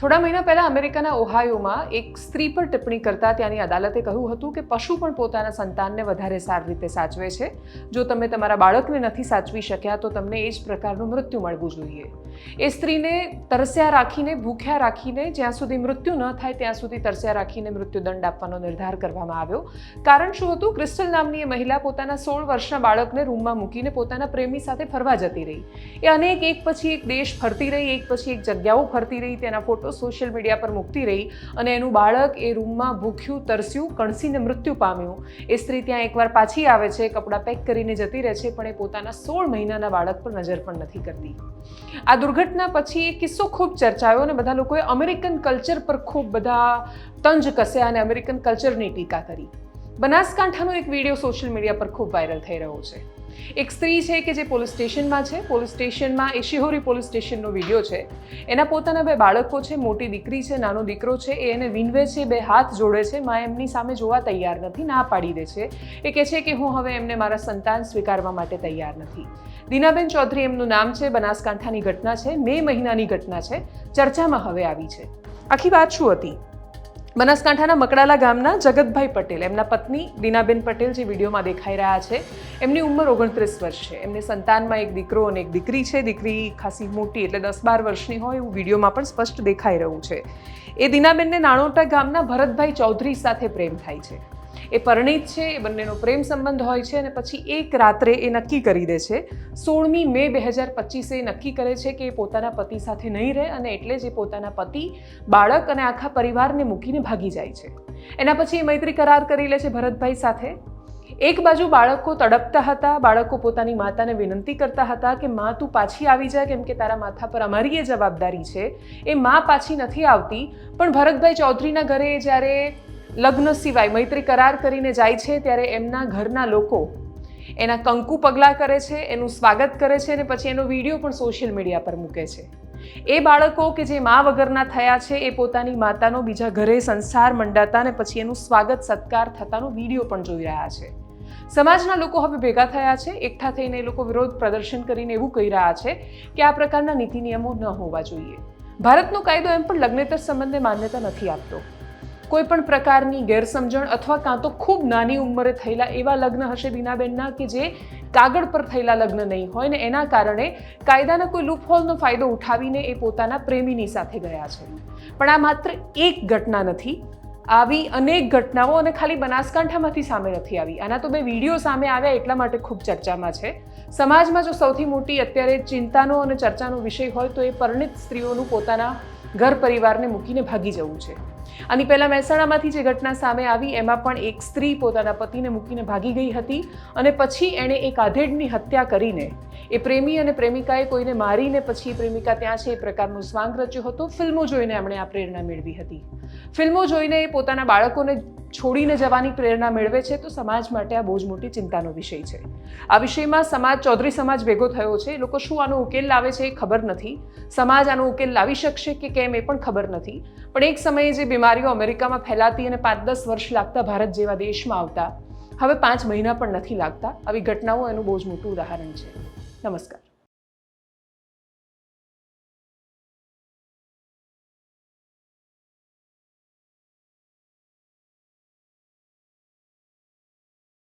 થોડા મહિના પહેલા અમેરિકાના ઓહાયોમાં એક સ્ત્રી પર ટિપ્પણી કરતા ત્યાંની અદાલતે કહ્યું હતું કે પશુ પણ પોતાના સંતાનને વધારે સારી રીતે સાચવે છે. જો તમે તમારા બાળકને નથી સાચવી શક્યા, તો તમને એ જ પ્રકારનું મૃત્યુ મળવું જોઈએ. એ સ્ત્રીને તરસ્યા રાખીને, ભૂખ્યા રાખીને, જ્યાં સુધી મૃત્યુ ન થાય, ત્યાં સુધી તરસ્યા રાખીને મૃત્યુદંડ આપવાનો નિર્ધાર કરવામાં આવ્યો. કારણ શું હતું? ક્રિસ્ટલ નામની એ મહિલા પોતાના સોળ વર્ષના બાળકને રૂમમાં મૂકીને પોતાના પ્રેમી સાથે ફરવા જતી રહી. એ અનેક એક પછી એક દેશ ફરતી રહી, એક પછી એક જગ્યાઓ ફરતી રહી, તેના ફોટો સોશિયલ મીડિયા પર મૂકતી રહી અને એનું બાળક એ રૂમમાં ભૂખ્યું, તરસ્યું, કણસીને મૃત્યુ પામ્યું. એ સ્ત્રી ત્યાં એકવાર પાછી આવે છે, કપડાં પેક કરીને જતી રહે છે, પણ એ પોતાના સોળ મહિનાના બાળક પર નજર પણ નથી કરતી. આ દુર્ઘટના પછી એ કિસ્સો ખૂબ ચર્ચાયો અને બધા લોકોએ અમેરિકન કલ્ચર પર ખૂબ બધા તંજ કસ્યા અને અમેરિકન કલ્ચરની ટીકા કરી. બનાસકાંઠાનો એક વીડિયો સોશિયલ મીડિયા પર ખૂબ વાયરલ થઈ રહ્યો છે. એક સ્ત્રી છે કે જે પોલીસ સ્ટેશનમાં છે, પોલીસ સ્ટેશનમાં એ શિહોરી પોલીસ સ્ટેશનનો વીડિયો છે. એના પોતાના બે બાળકો છે, મોટી દીકરી છે, નાનો દીકરો છે, એ એને વિનવે છે, બે હાથ જોડે છે, મા એમની સામે જોવા તૈયાર નથી, ના પાડી દે છે. એ કહે છે કે હું હવે એમને મારા સંતાન સ્વીકારવા માટે તૈયાર નથી. દીનાબેન ચૌધરી એમનું નામ છે, બનાસકાંઠાની ઘટના છે, મે મહિનાની ઘટના છે, ચર્ચામાં હવે આવી છે. આખી વાત શું હતી? બનાસકાંઠાના મકડાલા ગામના જગતભાઈ પટેલ, એમના પત્ની દીનાબેન પટેલ જે વિડીયોમાં દેખાઈ રહ્યા છે, એમની ઉંમર ઓગણત્રીસ વર્ષ છે. એમને સંતાનમાં એક દીકરો અને એક દીકરી છે. દીકરી ખાસી મોટી એટલે દસ બાર વર્ષની હોય એવું વિડીયોમાં પણ સ્પષ્ટ દેખાઈ રહ્યું છે. એ દીનાબેનને નાણોટા ગામના ભરતભાઈ ચૌધરી સાથે પ્રેમ થાય છે. એ પરણિત છે, એ બંનેનો પ્રેમ સંબંધ હોય છે અને પછી એક રાત્રે એ નક્કી કરી દે છે. સોળમી મે બે હજાર પચીસે એ નક્કી કરે છે કે એ પોતાના પતિ સાથે નહીં રહે અને એટલે જ એ પોતાના પતિ બાળક અને આખા પરિવારને મૂકીને ભાગી જાય છે. એના પછી એ મૈત્રી કરાર કરી લે છે ભરતભાઈ સાથે. એક બાજુ બાળકો તડપતા હતા, બાળકો પોતાની માતાને વિનંતી કરતા હતા કે, માં, તું પાછી આવી જા, કેમ કે તારા માથા પર અમારી એ જવાબદારી છે. એ માં પાછી નથી આવતી, પણ ભરતભાઈ ચૌધરીના ઘરે જ્યારે લગ્ન સિવાય મૈત્રી કરાર કરીને જાય છે ત્યારે એમના ઘરના લોકો એના કંકુ પગલાં કરે છે, એનું સ્વાગત કરે છે અને પછી એનો વીડિયો પણ સોશિયલ મીડિયા પર મૂકે છે. એ બાળકો કે જે મા વગરના થયા છે, એ પોતાની માતાનો બીજા ઘરે સંસાર મંડાતા અને પછી એનું સ્વાગત, સત્કાર થતાનો વીડિયો પણ જોઈ રહ્યા છે. સમાજના લોકો હવે ભેગા થયા છે, એકઠા થઈને એ લોકો વિરોધ પ્રદર્શન કરીને એવું કહી રહ્યા છે કે આ પ્રકારના નીતિ નિયમો ન હોવા જોઈએ. ભારતનો કાયદો એમ પણ લગ્નેતર સંબંધને માન્યતા નથી આપતો. કોઈ પણ પ્રકારની ગેરસમજણ અથવા કાં તો ખૂબ નાની ઉંમરે થયેલા એવા લગ્ન હશે બીનાબેનના કે જે કાગળ પર થયેલા લગ્ન નહીં હોય ને એના કારણે કાયદાના કોઈ લૂપહોલનો ફાયદો ઉઠાવીને એ પોતાના પ્રેમીની સાથે ગયા છે. પણ આ માત્ર એક ઘટના નથી. આવી અનેક ઘટનાઓ અને ખાલી બનાસકાંઠામાંથી સામે નથી આવી. આના તો બે વીડિયો સામે આવ્યા એટલા માટે ખૂબ ચર્ચામાં છે. સમાજમાં જો સૌથી મોટી અત્યારે ચિંતાનો અને ચર્ચાનો વિષય હોય તો એ પરિણિત સ્ત્રીઓનું પોતાના ઘર પરિવારને મૂકીને ભાગી જવું છે. આની પહેલાં મહેસાણામાંથી જે ઘટના સામે આવી, એમાં પણ એક સ્ત્રી પોતાના પતિને મૂકીને ભાગી ગઈ હતી અને પછી એણે એક આધેડની હત્યા કરીને એ પ્રેમી અને પ્રેમિકાએ કોઈને મારીને પછી પ્રેમિકા ત્યાં છે એ પ્રકારનો સ્વાંગ રચ્યો હતો. ફિલ્મો જોઈને એમણે આ પ્રેરણા મેળવી હતી. ફિલ્મો જોઈને એ પોતાના બાળકોને છોડીને જવાની પ્રેરણા મેળવે છે તો સમાજ માટે આ બહુ જ મોટી ચિંતાનો વિષય છે. આ વિષયમાં સમાજ, ચૌધરી સમાજ ભેગો થયો છે. લોકો શું આનો ઉકેલ લાવે છે એ ખબર નથી. સમાજ આનો ઉકેલ લાવી શકશે કે કેમ એ પણ ખબર નથી. પણ એક સમયે જે બીમારીઓ અમેરિકામાં ફેલાતી અને પાંચ દસ વર્ષ લાગતા ભારત જેવા દેશમાં આવતા. હવે પાંચ મહિના પણ નથી લાગતા. આવી ઘટનાઓ એનું બહુ જ મોટું ઉદાહરણ છે. નમસ્કાર.